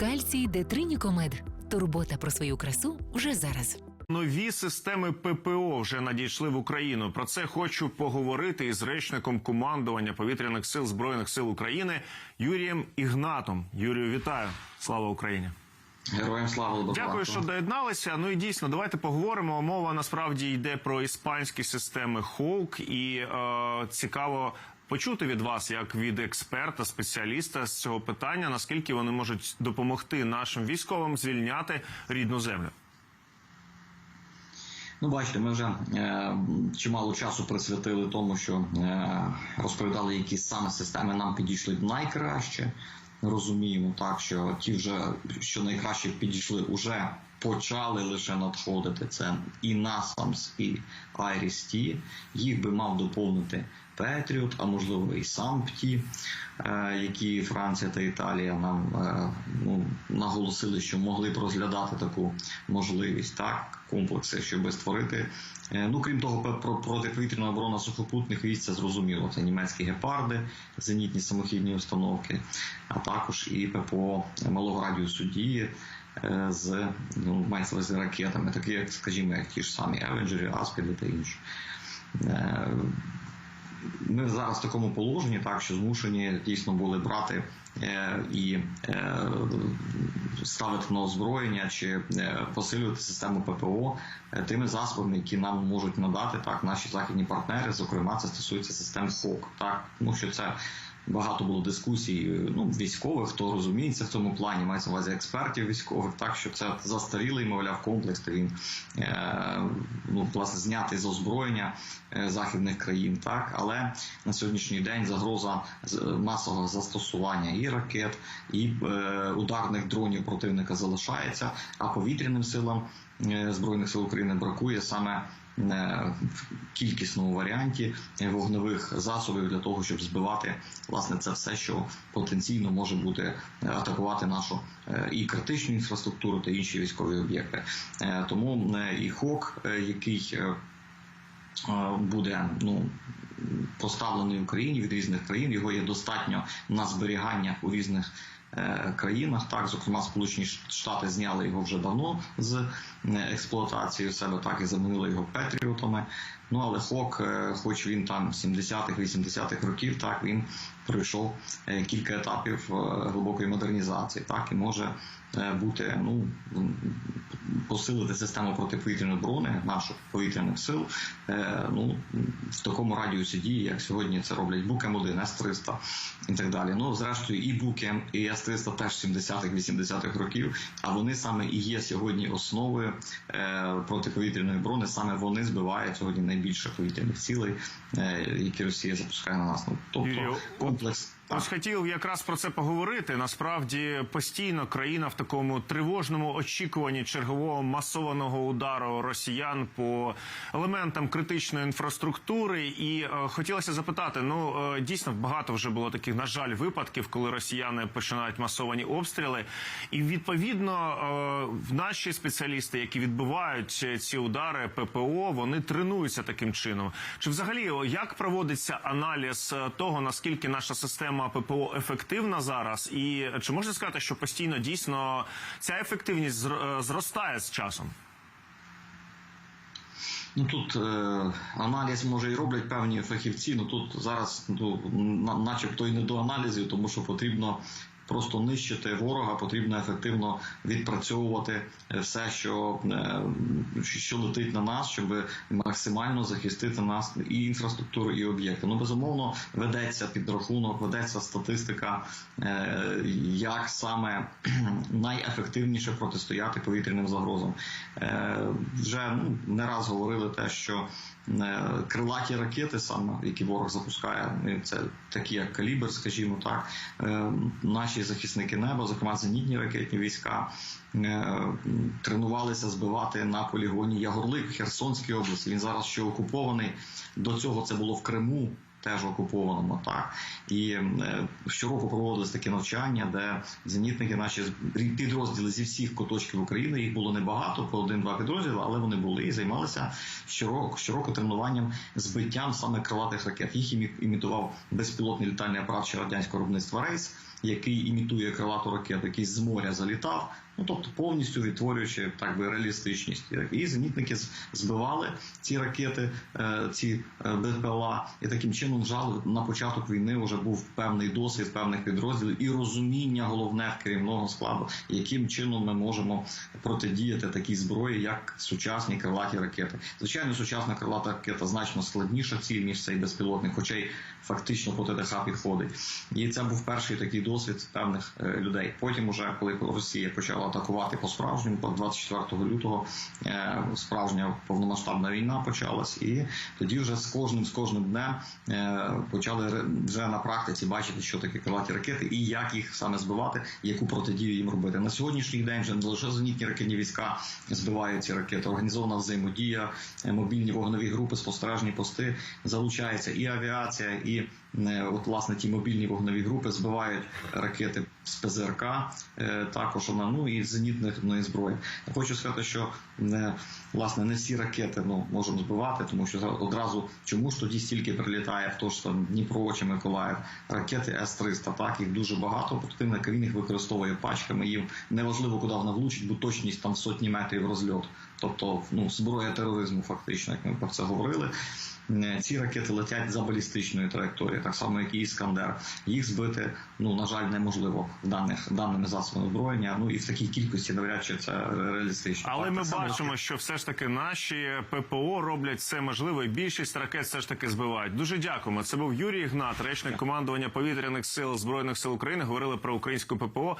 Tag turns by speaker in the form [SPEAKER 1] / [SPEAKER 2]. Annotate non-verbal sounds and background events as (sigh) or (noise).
[SPEAKER 1] Кальцій Детринікомед. Турбота про свою красу вже зараз.
[SPEAKER 2] Нові системи ППО вже надійшли в Україну. Про це хочу поговорити із речником командування повітряних сил збройних сил України Юрієм Ігнатом. Юрію, вітаю! Слава Україні!
[SPEAKER 3] Героям слава.
[SPEAKER 2] Дякую, що доєдналися. Ну і дійсно, давайте поговоримо. Мова насправді йде про іспанські системи Хоук, і е, цікаво почути від вас, як від експерта, спеціаліста з цього питання, наскільки вони можуть допомогти нашим військовим звільняти рідну землю.
[SPEAKER 3] Ну, бачите, ми вже е, чимало часу присвятили тому, що е, розповідали, які саме системи нам підійшли найкраще. Розуміємо так, що ті вже що найкраще підійшли, вже почали лише надходити. Це і NASAMS, і IRIS-T. Їх би мав доповнити Patriot, а можливо і сам ПТІ, е, які Франція та Італія нам е, ну, наголосили, що могли б розглядати таку можливість, так, комплекси, щоб створити. Е, Ну, крім того, протиповітряна оборона сухопутних військ, це зрозуміло. Це німецькі гепарди, зенітні самохідні установки, а також і ППО малого радіусу дії з ну, мається увазі ракетами, такі скажімо, як ті ж самі Авенджері, Аспіди та інші. Е, ми зараз в такому положенні, так що змушені дійсно були брати е, і е, ставити на озброєння чи е, посилювати систему ППО е, тими засобами, які нам можуть надати так наші західні партнери. Зокрема, це стосується систем ХОК. Так, тому що це. Багато було дискусій ну, військових, хто розуміється в цьому плані, мається увазі експертів військових, так що це застарілий, мовляв, комплекс, та він е, ну, власне знятий з озброєння е, західних країн. Так, але на сьогоднішній день загроза масового застосування і ракет, і е, ударних дронів противника залишається, а повітряним силам е, збройних сил України бракує саме е, кількісному варіанті вогневих засобів для того, щоб збивати власне це все, що потенційно може бути е, атакувати нашу е, і критичну інфраструктуру та інші військові об'єкти. Е, Тому і ХОК, який буде ну поставлений в Україні від різних країн. Його є достатньо на зберігання у різних. Е, Країнах так, зокрема, Сполучені Штати зняли його вже давно з е, експлуатації у себе, так і замінили його петріотами. Ну але Хок, е, хоч він там 70-х, 80-х років, так він пройшов е, кілька етапів е, глибокої модернізації, так і може е, бути ну посилити систему протиповітряної оборони наших повітряних сил. Ну в такому радіусі дії, як сьогодні це роблять Букем 1 С-300 і так далі. Ну зрештою, і Букем, і С-300 теж 70-х, 80-х років. А вони саме і є сьогодні основою протиповітряної оборони. Саме вони збивають сьогодні найбільше повітряних цілей, які Росія запускає на нас. Ну тобто
[SPEAKER 2] Юрію,
[SPEAKER 3] комплекс. так.
[SPEAKER 2] Ось хотів якраз про це поговорити. Насправді постійно країна в такому тривожному очікуванні чергового масованого удару росіян по елементам критичної інфраструктури. І е, хотілося запитати: ну е, дійсно багато вже було таких, на жаль, випадків, коли росіяни починають масовані обстріли. І відповідно е, в наші спеціалісти, які відбивають ці удари ППО, вони тренуються таким чином. Чи взагалі як проводиться аналіз е, того, наскільки наша система ППО ефективна зараз, і чи можна сказати, що постійно дійсно ця ефективність е, зростає з часом?
[SPEAKER 3] Ну тут е, аналіз може і роблять певні фахівці. Ну тут зараз ну, на, начебто і не до аналізів, тому що потрібно просто нищити ворога, потрібно ефективно відпрацьовувати е, все, що, е, що летить на нас, щоб максимально захистити нас і інфраструктуру, і об'єкти. Ну безумовно ведеться підрахунок, ведеться статистика, е, як саме (clears throat) найефективніше протистояти повітряним загрозам. Вже ну, не раз говорили те, що крилаті ракети, саме які ворог запускає, е, це такі як калібр, скажімо так, е, наші захисники неба, зокрема зенітні ракетні війська, е, тренувалися збивати на полігоні Ягорлик Херсонській області. Він зараз ще окупований. До цього це було в Криму. Теж окупованому, так і е, щороку проводились такі навчання, де зенітники, наші підрозділи зі всіх куточків України, їх було небагато, по один-два підрозділи, але вони були і займалися щороку, щороку тренуванням збиттям саме крилатих ракет. Їх імітував безпілотний літальний апарат ще радянського виробництва рейс. який імітує крилату ракету, який з моря залітав. Ну тобто повністю відтворюючи так би реалістичність. І зенітники збивали ці ракети, е, ці е, БПЛА, і таким чином вжали на початок війни вже був певний досвід певних підрозділів і розуміння головне керівного складу, яким чином ми можемо протидіяти такій зброї, як сучасні крилаті ракети. Звичайно, сучасна крилата ракета значно складніша ціль ніж цей безпілотник, хоча й фактично по ТТХ підходить. І це був перший такий досвід певних е, людей. Потім, уже коли Росія почала атакувати по справжньому, по 24 лютого е, справжня повномасштабна війна почалась, і тоді вже з кожним з кожним днем е, почали вже на практиці бачити, що таке крилаті ракети і як їх саме збивати, яку протидію їм робити. На сьогоднішній день вже не лише зенітні ракетні війська збивають ці ракети, організована взаємодія, е, мобільні вогневі групи, спостережні пости залучається і авіація, і от власне ті мобільні вогневі групи збивають ракети з ПЗРК, також вона ну і з зенітної зброї. Я хочу сказати, що не власне не всі ракети ну можемо збивати, тому що одразу чому ж тоді стільки прилітає в то ж там Дніпро чи Миколаїв ракети С-300, так їх дуже багато. Противник він їх використовує пачками. Їм неважливо, куди вона влучить, бо точність там сотні метрів розльот. Тобто, ну зброя тероризму, фактично, як ми про це говорили. Е, Ці ракети летять за балістичною траєкторією, так само як і Іскандер. Їх збити, ну на жаль, неможливо даних даними засобами озброєння. Ну і в такій кількості навряд чи це реалістично.
[SPEAKER 2] Але
[SPEAKER 3] Так,
[SPEAKER 2] ми
[SPEAKER 3] так
[SPEAKER 2] бачимо, що все ж таки наші ППО роблять все можливе, і більшість ракет все ж таки збивають. Дуже дякуємо. Це був Юрій Ігнат, речник командування повітряних сил збройних сил України. Говорили про українську ППО.